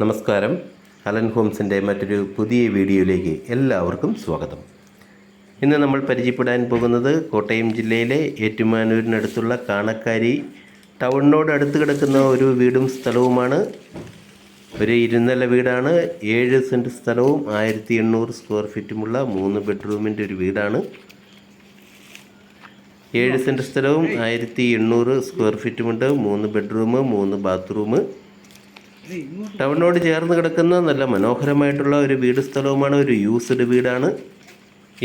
നമസ്കാരം. അലൻ ഹോംസിന്റെ മറ്റൊരു പുതിയ വീഡിയോയിലേക്ക് എല്ലാവർക്കും സ്വാഗതം. ഇന്ന് നമ്മൾ പരിചയപ്പെടാൻ പോകുന്നത് കോട്ടയം ജില്ലയിലെ ഏറ്റുമാനൂരിനടുത്തുള്ള കാണക്കാരി ടൗണിനോട് അടുത്ത് കിടക്കുന്ന ഒരു വീടും സ്ഥലവുമാണ്. ഒരു ഇരുനില വീടാണ്. ഏഴ് സെന്റ് സ്ഥലവും ആയിരത്തി എണ്ണൂറ് സ്ക്വയർ ഫീറ്റുമുള്ള മൂന്ന് ബെഡ്റൂമിന്റെ ഒരു വീടാണ്. ഏഴ് സെന്റ് സ്ഥലവും ആയിരത്തി എണ്ണൂറ് സ്ക്വയർ ഫീറ്റുമുണ്ട്. മൂന്ന് ബെഡ്റൂം മൂന്ന് ബാത്റൂം. ടൗണിനോട് ചേർന്ന് കിടക്കുന്ന നല്ല മനോഹരമായിട്ടുള്ള ഒരു വീട് സ്ഥലവുമാണ് ഒരു യൂസ്ഡ് വീടാണ്.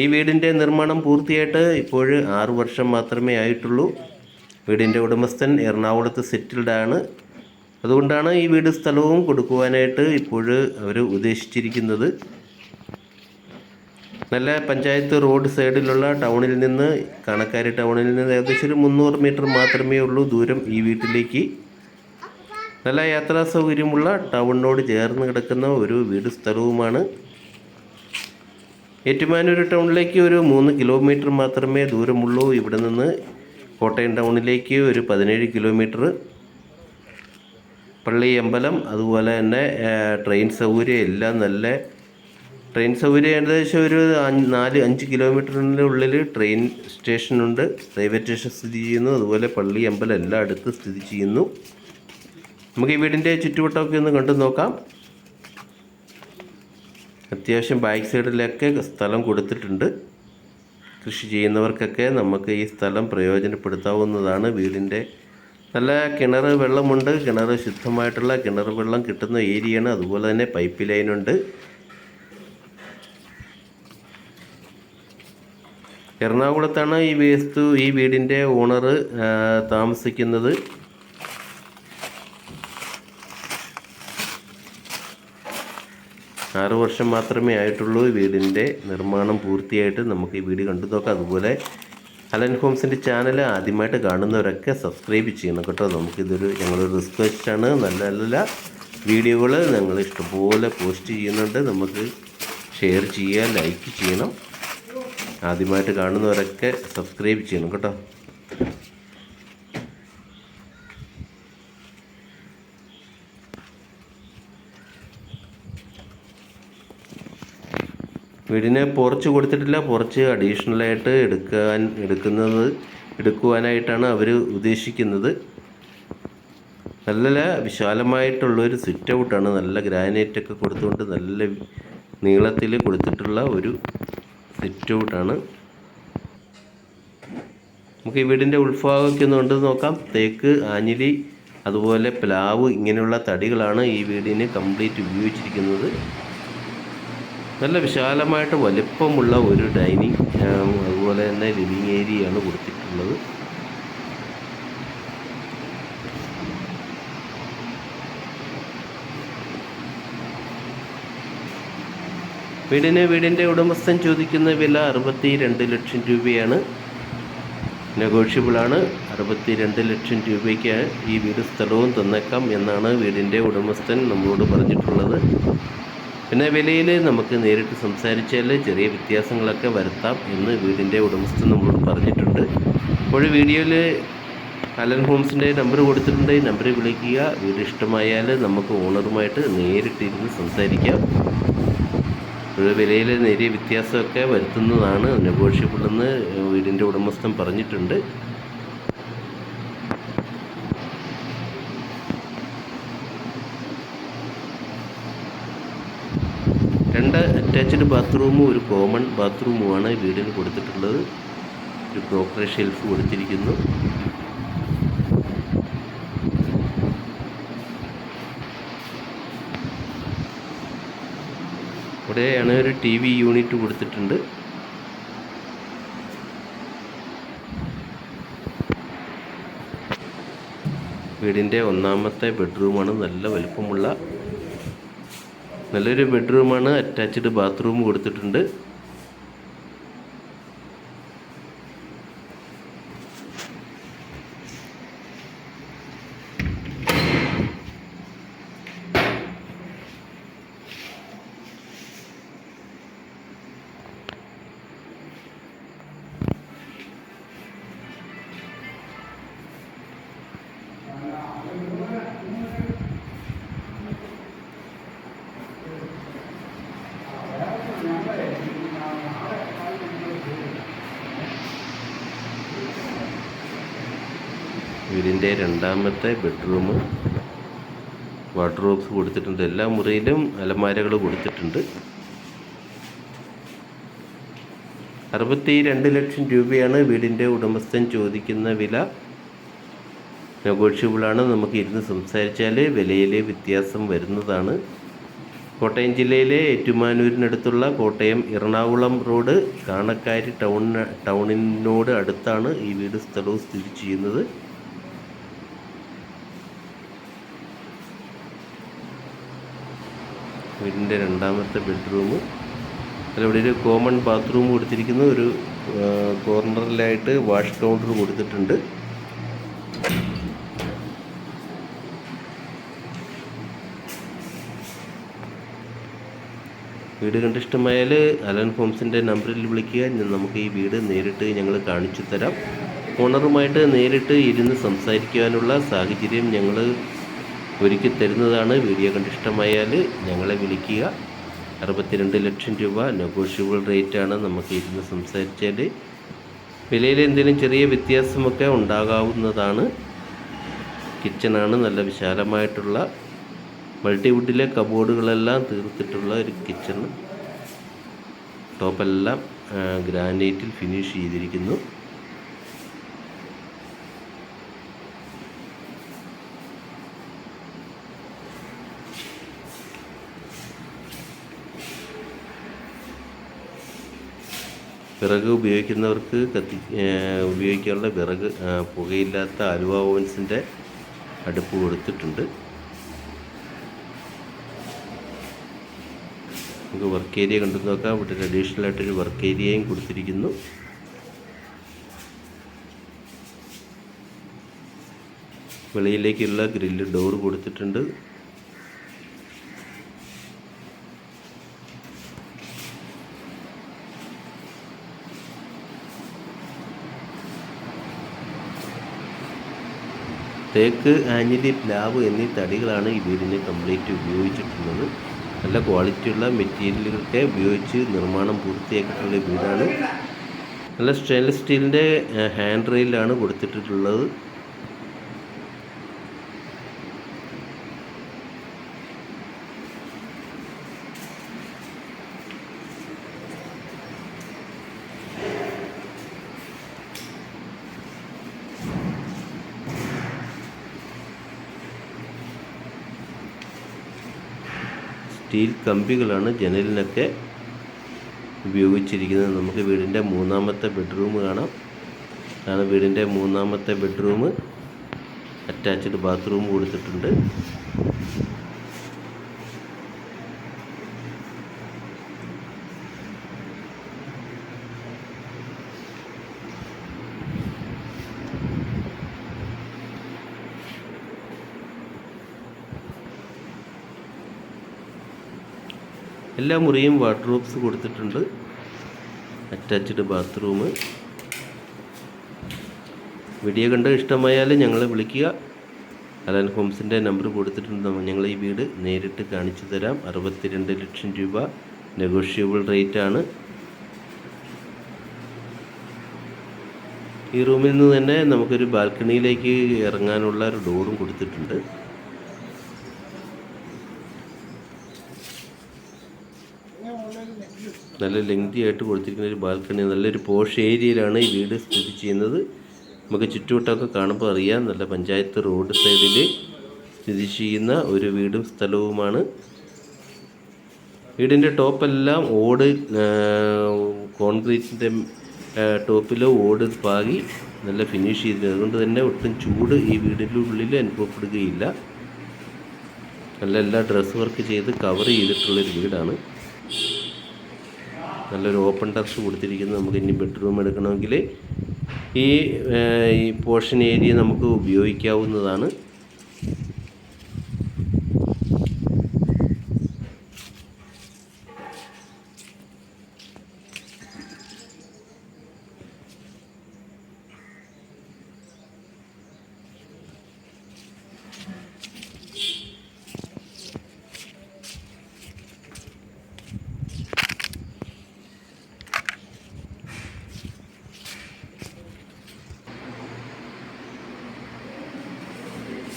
ഈ വീടിന്റെ നിർമ്മാണം പൂർത്തിയായിട്ട് ഇപ്പോൾ ആറ് വർഷം മാത്രമേ ആയിട്ടുള്ളൂ. വീടിന്റെ ഉടമസ്ഥൻ എറണാകുളത്ത് സെറ്റിൽഡാണ് അതുകൊണ്ടാണ് ഈ വീട് സ്ഥലവും കൊടുക്കുവാനായിട്ട് ഇപ്പോൾ അവർ ഉദ്ദേശിച്ചിരിക്കുന്നത്. നല്ല പഞ്ചായത്ത് റോഡ് സൈഡിലുള്ള ടൗണിൽ നിന്ന് കണക്കാരി ടൗണിൽ നിന്ന് ഏകദേശം ഒരു മുന്നൂറ് മീറ്റർ മാത്രമേ ഉള്ളൂ ദൂരം ഈ വീട്ടിലേക്ക്. നല്ല യാത്രാ സൗകര്യമുള്ള ടൗണിനോട് ചേർന്ന് കിടക്കുന്ന ഒരു വീട് സ്ഥലവുമാണ്. ഏറ്റുമാനൂർ ടൗണിലേക്ക് ഒരു മൂന്ന് കിലോമീറ്റർ മാത്രമേ ദൂരമുള്ളൂ. ഇവിടെ നിന്ന് കോട്ടയം ടൗണിലേക്ക് ഒരു പതിനേഴ് കിലോമീറ്റർ. പള്ളി അമ്പലം അതുപോലെ തന്നെ ട്രെയിൻ സൗകര്യം എല്ലാം നല്ല ട്രെയിൻ സൗകര്യം ഏകദേശം ഒരു നാല് അഞ്ച് കിലോമീറ്ററിന്റെ ഉള്ളിൽ ട്രെയിൻ സ്റ്റേഷനുണ്ട്. റെയിൽവേ സ്റ്റേഷൻ സ്ഥിതി ചെയ്യുന്നു. അതുപോലെ പള്ളി അമ്പലം എല്ലാം അടുത്ത് സ്ഥിതി ചെയ്യുന്നു. നമുക്ക് ഈ വീടിന്റെ ചുറ്റുവട്ടമൊക്കെ ഒന്ന് കണ്ടു നോക്കാം. അത്യാവശ്യം ബാക്ക് സൈഡിലൊക്കെ സ്ഥലം കൊടുത്തിട്ടുണ്ട്. കൃഷി ചെയ്യുന്നവർക്കൊക്കെ നമുക്ക് ഈ സ്ഥലം പ്രയോജനപ്പെടുത്താവുന്നതാണ് വീടിന്റെ. നല്ല കിണർ വെള്ളമുണ്ട്. കിണർ ശുദ്ധമായിട്ടുള്ള കിണർ വെള്ളം കിട്ടുന്ന ഏരിയയാണ്. അതുപോലെ തന്നെ പൈപ്പ് ലൈനുണ്ട് എറണാകുളത്താണ് ഈ വേസ്തു ഈ വീടിന്റെ ഓണർ താമസിക്കുന്നത്. ആറ് വർഷം മാത്രമേ ആയിട്ടുള്ളൂ വീടിന്റെ നിർമ്മാണം പൂർത്തിയായിട്ട് നമുക്ക് ഈ വീട് കണ്ടു നോക്കാം. അതുപോലെ അലൻ ഹോംസിന്റെ ചാനൽ ആദ്യമായിട്ട് കാണുന്നവരൊക്കെ സബ്സ്ക്രൈബ് ചെയ്യണം കേട്ടോ. നമുക്കിതൊരു ഞങ്ങളൊരു റിക്വസ്റ്റാണ് നല്ല നല്ല വീഡിയോകൾ ഞങ്ങൾ ഇഷ്ടംപോലെ പോസ്റ്റ് ചെയ്യുന്നുണ്ട്. നമുക്ക് ഷെയർ ചെയ്യുക ലൈക്ക് ചെയ്യണം. ആദ്യമായിട്ട് കാണുന്നവരൊക്കെ സബ്സ്ക്രൈബ് ചെയ്യണം കേട്ടോ. വീടിന് പോർച്ച് കൊടുത്തിട്ടില്ല. പോർച്ച് അഡീഷണലായിട്ട് എടുക്കാൻ എടുക്കുന്നത് എടുക്കുവാനായിട്ടാണ് അവർ ഉദ്ദേശിക്കുന്നത്. നല്ല വിശാലമായിട്ടുള്ളൊരു സിറ്റ് ഔട്ടാണ് നല്ല ഗ്രാനൈറ്റ് ഒക്കെ കൊടുത്തുകൊണ്ട് നല്ല നീളത്തിൽ കൊടുത്തിട്ടുള്ള ഒരു സിറ്റ് ഔട്ടാണ് നമുക്ക് ഈ വീടിന്റെ ഉൾഭാഗമൊക്കെ ഒന്ന് കണ്ടു നോക്കാം. തേക്ക് ആഞ്ഞിലി അതുപോലെ പ്ലാവ് ഇങ്ങനെയുള്ള തടികളാണ് ഈ വീടിന് കംപ്ലീറ്റ് ഉപയോഗിച്ചിരിക്കുന്നത്. നല്ല വിശാലമായിട്ട് വലിപ്പമുള്ള ഒരു ഡൈനിങ് അതുപോലെ തന്നെ ലിവിങ് ഏരിയയാണ് കൊടുത്തിട്ടുള്ളത്. വീടിന് വീടിന്റെ ഉടമസ്ഥൻ ചോദിക്കുന്ന വില അറുപത്തി രണ്ട് ലക്ഷം രൂപയാണ്. നെഗോഷ്യബിളാണ്. അറുപത്തി രണ്ട് ലക്ഷം രൂപയ്ക്ക് ഈ വീട് സ്ഥലവും തന്നേക്കാം എന്നാണ് വീടിന്റെ ഉടമസ്ഥൻ നമ്മളോട് പറഞ്ഞിട്ടുള്ളത്. പിന്നെ വിലയിൽ നമുക്ക് നേരിട്ട് സംസാരിച്ചാൽ ചെറിയ വ്യത്യാസങ്ങളൊക്കെ വരുത്താം എന്ന് വീടിന്റെ ഉടമസ്ഥൻ നമ്മളോട് പറഞ്ഞിട്ടുണ്ട്. അപ്പോൾ വീഡിയോയിൽ അലൻ ഹോംസിന്റെ നമ്പർ കൊടുത്തിട്ടുണ്ട്. ഈ നമ്പറിൽ വിളിക്കുക. വീട് ഇഷ്ടമായാൽ നമുക്ക് ഓണറുമായിട്ട് നേരിട്ടിരുന്ന് സംസാരിക്കാം. ഒരു വിലയിൽ നേരിയ വ്യത്യാസമൊക്കെ വരുത്തുന്നതാണ് നെഗോഷ്യബിൾ എന്ന് വീടിന്റെ ഉടമസ്ഥൻ പറഞ്ഞിട്ടുണ്ട്. രണ്ട് അറ്റാച്ച്ഡ് ബാത്റൂമും ഒരു കോമൺ ബാത്റൂമുമാണ് വീടിന് കൊടുത്തിട്ടുള്ളത്. ഒരു ക്രോക്കറി ഷെൽഫ് കൊടുത്തിരിക്കുന്നു. ഇവിടെയാണ് ഒരു ടി വി യൂണിറ്റ് കൊടുത്തിട്ടുണ്ട്. വീടിന്റെ ഒന്നാമത്തെ ബെഡ്റൂമാണ് നല്ല വലുപ്പമുള്ള നല്ലൊരു ബെഡ്റൂമാണ് അറ്റാച്ച്ഡ് ബാത്റൂം കൊടുത്തിട്ടുണ്ട്. വീടിന്റെ രണ്ടാമത്തെ ബെഡ്റൂം. വാർഡ്രോബ്സ് കൊടുത്തിട്ടുണ്ട്. എല്ലാ മുറിയിലും അലമാരകൾ കൊടുത്തിട്ടുണ്ട്. അറുപത്തി രണ്ട് ലക്ഷം രൂപയാണ് വീടിന്റെ ഉടമസ്ഥൻ ചോദിക്കുന്ന വില. നെഗോഷ്യബിളാണ്. നമുക്ക് ഇരുന്ന് സംസാരിച്ചാൽ വിലയിലെ വ്യത്യാസം വരുന്നതാണ്. കോട്ടയം ജില്ലയിലെ ഏറ്റുമാനൂരിനടുത്തുള്ള കോട്ടയം എറണാകുളം റോഡ് കാണക്കാരി ടൗൺ ടൗണിനോട് അടുത്താണ് ഈ വീട് സ്ഥലവും സ്ഥിതി ചെയ്യുന്നത്. വീടിന്റെ രണ്ടാമത്തെ ബെഡ്റൂം. അതിലവിടെ ഒരു കോമൺ ബാത്റൂം കൊടുത്തിരിക്കുന്നു. ഒരു കോർണറിലായിട്ട് വാഷ് കൗണ്ടർ കൊടുത്തിട്ടുണ്ട്. വീട് കണ്ടിഷ്ടമായാൽ അലൻ ഹോംസിന്റെ നമ്പറിൽ വിളിക്കുക. നമുക്ക് ഈ വീട് നേരിട്ട് ഞങ്ങൾ കാണിച്ചു തരാം. ഓണറുമായിട്ട് നേരിട്ട് ഇരുന്ന് സംസാരിക്കുവാനുള്ള സാഹചര്യം ഞങ്ങൾ ഒരുക്കി തരുന്നതാണ്. വീഡിയോ കണ്ടിഷ്ടമായാൽ ഞങ്ങളെ വിളിക്കുക. അറുപത്തിരണ്ട് ലക്ഷം രൂപ നെഗോഷ്യബിൾ റേറ്റാണ് നമുക്ക് ഇരുന്ന് സംസാരിച്ചാൽ വിലയിൽ എന്തെങ്കിലും ചെറിയ വ്യത്യാസമൊക്കെ ഉണ്ടാകാവുന്നതാണ്. കിച്ചണാണ് നല്ല വിശാലമായിട്ടുള്ള. മൾട്ടിവുഡിലെ കബോർഡുകളെല്ലാം തീർത്തിട്ടുള്ള ഒരു കിച്ചൺ ടോപ്പെല്ലാം ഗ്രാനൈറ്റിൽ ഫിനിഷ് ചെയ്തിരിക്കുന്നു. വിറക് ഉപയോഗിക്കുന്നവർക്ക് കത്തി ഉപയോഗിക്കാനുള്ള വിറക് പുകയില്ലാത്ത ആലുവ ഓവൻസിന്റെ അടുപ്പ് കൊടുത്തിട്ടുണ്ട്. നമുക്ക് വർക്ക് ഏരിയ കണ്ടു നോക്കാം. ഇവിടെ ഒരു അഡീഷണൽ ആയിട്ടൊരു വർക്ക് ഏരിയയും കൊടുത്തിരിക്കുന്നു. വെളിയിലേക്കുള്ള ഗ്രില്ല് ഡോർ കൊടുത്തിട്ടുണ്ട്. തേക്ക് ആഞ്ഞിലി പ്ലാവ് എന്നീ തടികളാണ് വീടിന് കംപ്ലീറ്റ് ഉപയോഗിച്ചിട്ടുള്ളത്. നല്ല ക്വാളിറ്റിയുള്ള മെറ്റീരിയലുകളൊക്കെ ഉപയോഗിച്ച് നിർമ്മാണം പൂർത്തിയാക്കിയിട്ടുള്ള വീടാണ്. നല്ല സ്റ്റെയിൻലെസ് സ്റ്റീലിന്റെ ഹാൻഡ് റെയിലാണ് കൊടുത്തിട്ടുള്ളത്. സ്റ്റീൽ കമ്പികളാണ് ജനലിനൊക്കെ ഉപയോഗിച്ചിരിക്കുന്നത്. നമുക്ക് വീടിന്റെ മൂന്നാമത്തെ ബെഡ്റൂം കാണാം. അതാണ് വീടിന്റെ മൂന്നാമത്തെ ബെഡ്റൂം. അറ്റാച്ച്ഡ് ബാത്റൂം കൊടുത്തിട്ടുണ്ട്. എല്ലാ മുറിയും വാർഡ്രോബ്സ് കൊടുത്തിട്ടുണ്ട്. അറ്റാച്ച്ഡ് ബാത്റൂം വീഡിയോ കണ്ട് ഇഷ്ടമായാൽ ഞങ്ങളെ വിളിക്കുക. അലൻ ഹോംസിന്റെ നമ്പർ കൊടുത്തിട്ടുണ്ട്. ഞങ്ങൾ ഈ വീട് നേരിട്ട് കാണിച്ചു തരാം. അറുപത്തിരണ്ട് ലക്ഷം രൂപ നെഗോഷ്യബിൾ റേറ്റ് ആണ്. ഈ റൂമിൽ നിന്ന് തന്നെ നമുക്കൊരു ബാൽക്കണിയിലേക്ക് ഇറങ്ങാനുള്ള ഒരു ഡോറും കൊടുത്തിട്ടുണ്ട്. നല്ല ലെങ്തി ആയിട്ട് കൊടുത്തിരിക്കുന്ന ഒരു ബാൽക്കണി നല്ലൊരു പോഷ് ഏരിയയിലാണ് ഈ വീട് സ്ഥിതി ചെയ്യുന്നത്. നമുക്ക് ചുറ്റുവട്ടമൊക്കെ കാണുമ്പോൾ അറിയാം നല്ല പഞ്ചായത്ത് റോഡ് സൈഡിൽ സ്ഥിതി ചെയ്യുന്ന ഒരു വീടും സ്ഥലവുമാണ്. വീടിന്റെ ടോപ്പെല്ലാം ഓട് കോൺക്രീറ്റിന്റെ ടോപ്പിൽ ഓട് പാകി നല്ല ഫിനിഷ് ചെയ്തിരുന്നു അതുകൊണ്ട് തന്നെ ഒട്ടും ചൂട് ഈ വീടിന്റെ ഉള്ളിൽ അനുഭവപ്പെടുകയില്ല. നല്ല എല്ലാ ഡ്രസ് വർക്ക് ചെയ്ത് കവർ ചെയ്തിട്ടുള്ളൊരു വീടാണ്. നല്ലൊരു ഓപ്പൺ ടെറസ് കൊടുത്തിരിക്കുന്നത് നമുക്ക് ഇനി ബെഡ്റൂം എടുക്കണമെങ്കിൽ ഈ ഈ പോർഷൻ ഏരിയ നമുക്ക് ഉപയോഗിക്കാവുന്നതാണ്.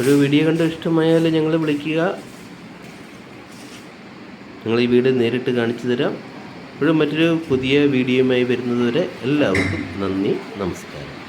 ഒരു വീഡിയോ കണ്ട് ഇഷ്ടമായാൽ ഞങ്ങളെ വിളിക്കുക. ഞങ്ങൾ ഈ വീട് നേരിട്ട് കാണിച്ചു തരാം. ഇപ്പോഴും മറ്റൊരു പുതിയ വീഡിയോയുമായി വരുന്നതുവരെ എല്ലാവർക്കും നന്ദി നമസ്കാരം.